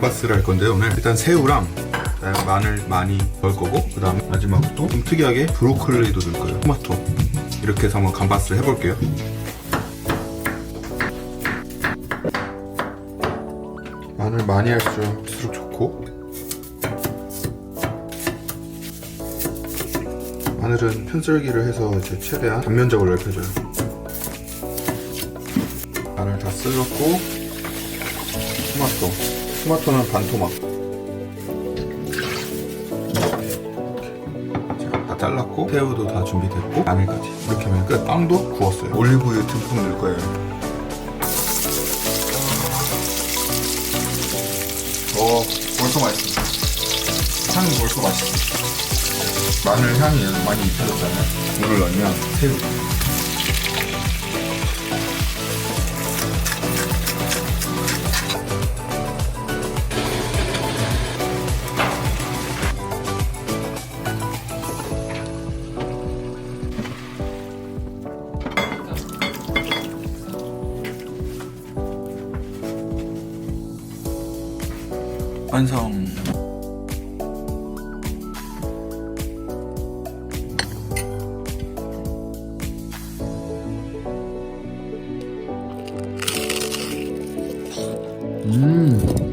감바스를 할 건데요 오늘 일단 새우랑 마늘 많이 넣을 거고 그 다음에 마지막으로 좀 특이하게 브로콜리도 넣을 거예요. 토마토. 이렇게 해서 한번 감바스를 해볼게요. 마늘 많이 할수록 좋고 마늘은 편썰기를 해서 이제 최대한 단면적으로 넓혀줘요. 마늘 다 쓸었고 토마토 토마토는 반 토막. 자, 다 잘랐고 새우도 다 준비됐고 마늘까지. 이렇게 하면 끝. 빵도 구웠어요. 올리브유 듬뿍 넣을 거예요. 어 벌써 맛있어. 향이 벌써 맛있어. 마늘 향이 많이 입혀졌잖아요. 물을 넣으면 새우 완성. 음.